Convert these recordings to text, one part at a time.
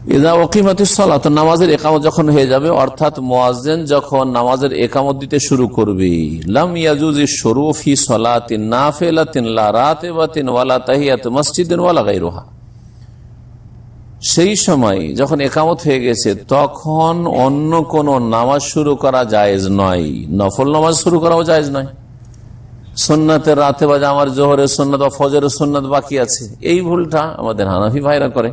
ইদা ওকিমাতি সলাত, নামাজের একামত যখন হয়ে যাবে, অর্থাৎ মোয়াজেন যখন নামাজের একামত দিতে শুরু করবে, লাম ইয়াজুজি শরুফি সলাতিন নাফেলাতিন লা রাতেবাতিন ওয়ালা তাহিয়াত মসজিদিন ওয়ালা গাইরোহা সেই সময় যখন একামত হয়ে গেছে, তখন অন্য কোন নামাজ শুরু করা জায়েজ নয়। নফল নামাজ শুরু করাও জায়েজ নয়। সন্ন্যতের রাতে বাজে আমার জোহরের সন্ন্যত বা ফজরের সন্ন্যত বাকি আছে। এই ভুলটা আমাদের হানাফি ভাইরা করে।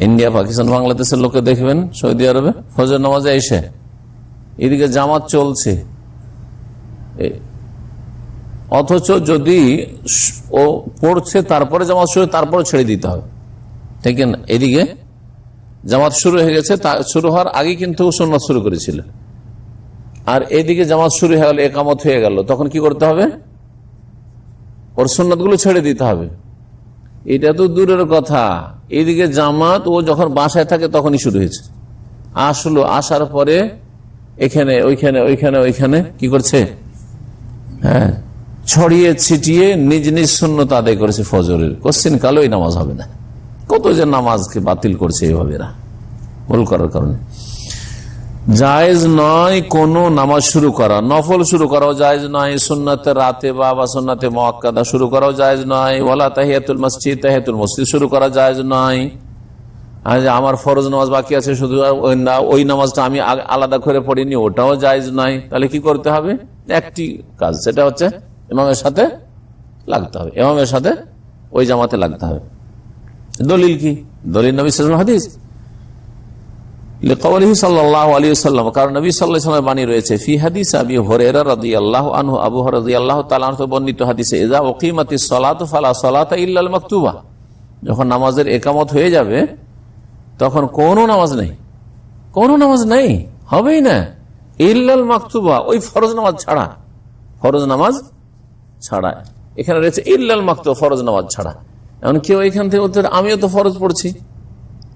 ইন্ডিয়া, পাকিস্তান, বাংলাদেশের লোকে দেখবেন, সৌদি আরবে ফজর নামাজে এসে। এদিকে জামাত চলছে। অথচ যদি ও পড়ছে, তারপরে জামাত শুরু, তারপরে ছেড়ে দিতে হবে। ঠিক না? এদিকে জামাত শুরু হয়ে গেছে, তা, শুরু হওয়ার আগে কিন্তু সুন্নত শুরু করেছিল। আর এদিকে জামাত শুরু হয়ে গেল, একামত হয়ে গেল, তখন কি করতে হবে? ওর সুন্নতগুলো ছেড়ে দিতে হবে। এটা তো দূরের কথা। এদিকে জামাত, ও যখন বাসায় থাকে তখনই শুরু হয়েছে। আসলো, আসার পরে এখানে, ওইখানে ওইখানে ওইখানে কি করছে? হ্যাঁ ছড়িয়ে ছিটিয়ে নিজ নিজ শূন্যত আদায় করেছে ফজরের। কোশ্চিন কালোই নামাজ হবে না। কত যে নামাজকে বাতিল করছে এইভাবে এরা। ভুল করার কারণে। জায়েজ নয় কোন নামাজ শুরু করা। নফল শুরু করাও জায়েজ নয় সুন্নাতে রাতে বা বা সুন্নাতে শুরু করাও জায়েজ নয় ওলা তাহিয়াতুল মসজিদ তাহিয়াতুল মসজিদ শুরু করা, জায়েজ নয়। আমার ফরজ নামাজ বাকি আছে, শুধু ওই নামাজটা আমি আলাদা করে পড়িনি, ওটাও জায়েজ নয়। তাহলে কি করতে হবে? একটি কাজ, সেটা হচ্ছে ইমামের সাথে লাগতে হবে। ইমামের সাথে ওই জামাতে লাগতে হবে। দলিল কি? দলিল নবী হাদিস। কারণ রয়েছে মাকতুবা যখন নামাজের একামত হয়ে যাবে, তখন কোনো নামাজ নেই। কোনো নামাজ নেই, হবেই না। ইল্লাল মাকতুবা ওই ফরজ নামাজ ছাড়া। ফরজ নামাজ ছাড়া। এখানে রয়েছে ইল্লাল মাকতুবা ফরজ নামাজ ছাড়া। এমন কেউ এখান থেকে আমিও তো ফরজ পড়ছি।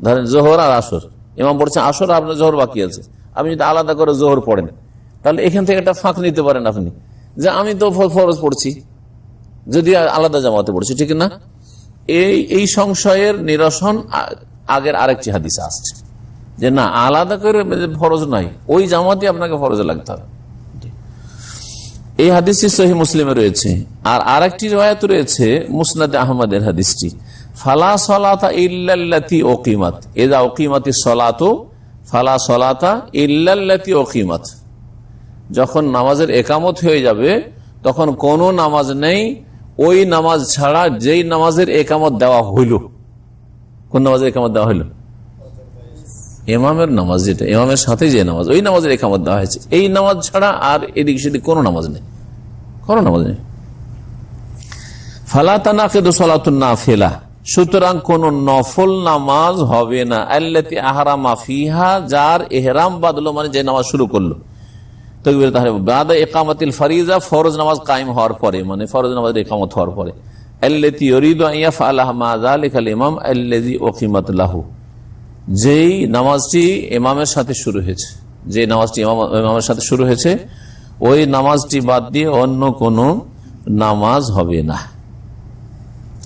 ধরেন, জোহর আর আসর। ইমাম পড়ছে আসর আপনার জোহর বাকি আছে। আপনি যদি আলাদা করে জোহর পড়েন, তাহলে এখান থেকে একটা ফাঁক নিতে পারেন আপনি। যে আমি তো ফরজ পড়ছি, যদি আলাদা জামাতে পড়ছি, ঠিক না? এই এই সংশয়ের নিরসন আগের আরেকটি হাদিসে আসছে। যে না, আলাদা করে ফরজ নাই ওই জামাতে আপনাকে ফরজে লাগতে হবে। এই হাদিসটি সহি মুসলিমে রয়েছে। আর আরেকটি রয়েছে মুসনাদ আহমদের হাদিসটি। ফালা সলাতা ইল্লাল্লাতি ওকিমাত এদা ওকিমাতি সলাতো, ফালা সলাতা ইল্লাল্লাতি ওকিমাত যখন নামাজের একামত হয়ে যাবে, তখন কোনো নামাজ নেই, ওই নামাজ ছাড়া যেই নামাজের একামত দেওয়া হইল। কোন নামাজের একামত দেওয়া হইল? এমামের নামাজ যেটা এমামের সাথে যে নামাজ, ওই নামাজের একামত দেওয়া হয়েছে। এই নামাজ ছাড়া আর এদিক সেদিক কোনো নামাজ নেই। কোনো নামাজ নেই। ফালাতানা কেদু সলাতুন না ফেলা সুতরাং কোন নফল নামাজ হবে না। আল্লাতি আহারামা ফিহা, যার এহরাম বাদলো মানে যে নামাজ শুরু করল। একামতিল নামাজ কায়েম হওয়ার পরে মানে ফরজ একামত হওয়ার পরে। যালিকাল ইমাম যেই নামাজটি ইমামের সাথে শুরু হয়েছে নামাজটি ইমাম- ইমামের সাথে শুরু হয়েছে, ওই নামাজটি বাদ দিয়ে অন্য কোনো নামাজ হবে না।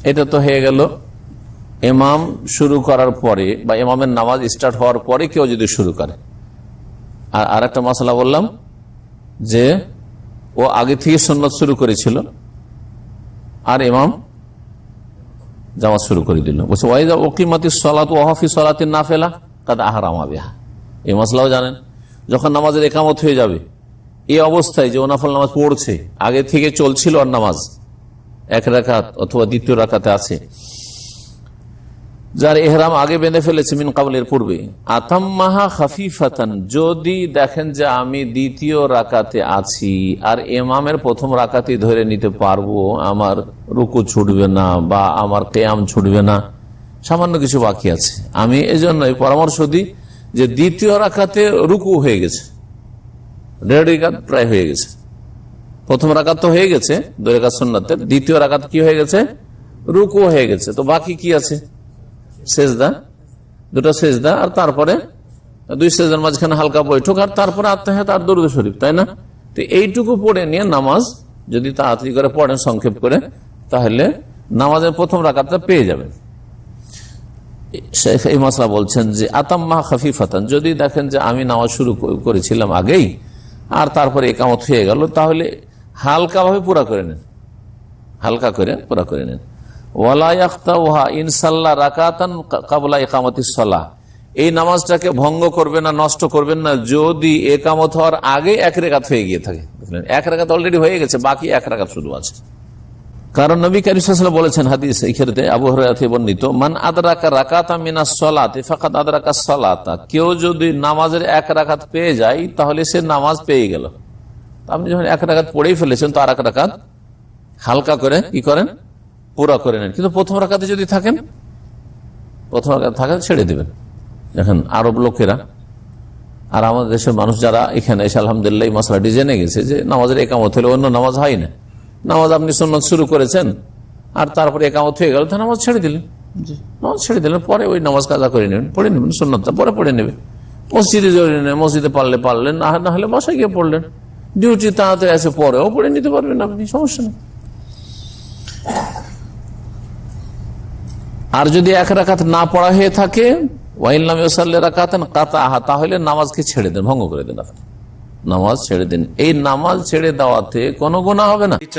এটা তো হয়ে গেল। ইমাম শুরু করার পরে বা ইমামের নামাজ স্টার্ট হওয়ার পরে কেউ যদি শুরু করে। আর আরেকটা মশলা বললাম যে, ও আগে থেকে সন্ন্যত শুরু করেছিল আর ইমাম জামাত শুরু করে দিল। বলছে ওয়াইদা ওকিমাতি সলাত ওয়াহাফি সলাতে না ফেলা কাদা আহারামা বিহা। এই মশলাও জানেন, যখন নামাজের একামত হয়ে যাবে, এই অবস্থায় যে ওনাফল নামাজ পড়ছে, আগে থেকে চলছিল আর নামাজ। এক রাকাত অথবা দ্বিতীয় রাকাতে আছে। যার এহরাম আগে বেঁধে ফেলেছে মিন কাবলের পূর্বে। আতাম্মাহা খাফিফাতান, যদি দেখেন যে আমি দ্বিতীয় রাকাতে আছি, আর এমামের প্রথম রাকাতে ধরে নিতে পারব, আমার রুকু ছুটবে না বা আমার কেয়াম ছুটবে না, সামান্য কিছু বাকি আছে। আমি এই জন্য পরামর্শ দিই যে দ্বিতীয় রাকাতে রুকু হয়ে গেছে। দেড় রেখাত প্রায় হয়ে গেছে। প্রথম রাকাত তো হয়ে গেছে রেখাত সন্ন্যতের দ্বিতীয় রাকাত কি হয়ে গেছে? রুকু হয়ে গেছে। তো বাকি কি আছে? সেজদা, দুটো সেজদা আর তারপরে দুই সেজদার মাঝখানে হালকা বৈঠক আর তারপরে আত্মাহাত আর দরুদ শরীফ, তাই না? তো এইটুকু পড়ে নিয়ে নামাজ যদি তাড়াতাড়ি করে পড়েন, সংক্ষেপ করে, তাহলে নামাজের প্রথম রাকাতটা পেয়ে যাবেন। এই মশলা বলছেন যে, আতাম্মা খাফিফাতান, যদি দেখেন যে আমি নামাজ শুরু করেছিলাম আগেই আর তারপরে একামত হয়ে গেল, তাহলে হালকাভাবে পুরা করে নেন। হালকা করে পুরা করে নেন। ওয়ালাইখতা ইনসাল্লাহ রাকাতান কাবলা একামতি সলাহ। এই নামাজটাকে ভঙ্গ করবেন না, নষ্ট করবেন না, যদি একামত হওয়ার আগে এক রেখাত হয়ে গিয়ে থাকে। বুঝলেন এক রেখাত অলরেডি হয়ে গেছে, বাকি এক রেখাত শুধু আছে। কারণ নবী কারিসাল্লাম বলেছেন হাদিস, এই ক্ষেত্রে আবু হরাতে বর্ণিত, মান আদরাকা রাকাতা মিনা সলাতে ফাকাত আদরাকা সলাতা। কেউ যদি নামাজের এক রাকাত পেয়ে যায়, তাহলে সে নামাজ পেয়ে গেল। আপনি যখন এক রাকাত পড়েই ফেলেছেন, তো আর এক রাকাত হালকা করে কি করেন? পুরা করে নেন। কিন্তু প্রথম রাকাতে যদি থাকেন প্রথম রাকাত থাকেন ছেড়ে দেবেন। দেখেন আরব লোকেরা আর আমাদের দেশের মানুষ যারা এখানে এসে আলহামদুলিল্লাহ মশলাটি জেনে গেছে যে নামাজের একামত হলে অন্য নামাজ হয় না। নামাজ আপনি সন্ন্যত শুরু করেছেন আর তারপরে একামত হয়ে গেল তো নামাজ ছেড়ে দিলেন। নামাজ ছেড়ে দিলেন পরে ওই নামাজ কাজা করে নেবেন পড়ে নেবেন সন্ন্যতটা পরে পড়ে নেবে মসজিদে জরুরি নেই মসজিদে পারলে পারলেন না না হলে বাসায় গিয়ে পড়লেন। ডিউটি তাড়াতাড়ি আছে পরেও পড়ে নিতে পারবেন আপনি সমস্যা নেই। আর যদি এক রাখাত না পড়া হয়ে থাকে ওয়াইল্লাম রাকাতেন কাতা আহা তাহলে নামাজকে ছেড়ে দেন, ভঙ্গ করে দেন নামাজ ছেড়ে দিন। এই নামাজ ছেড়ে দেওয়াতে কোনো গোনা হবে না।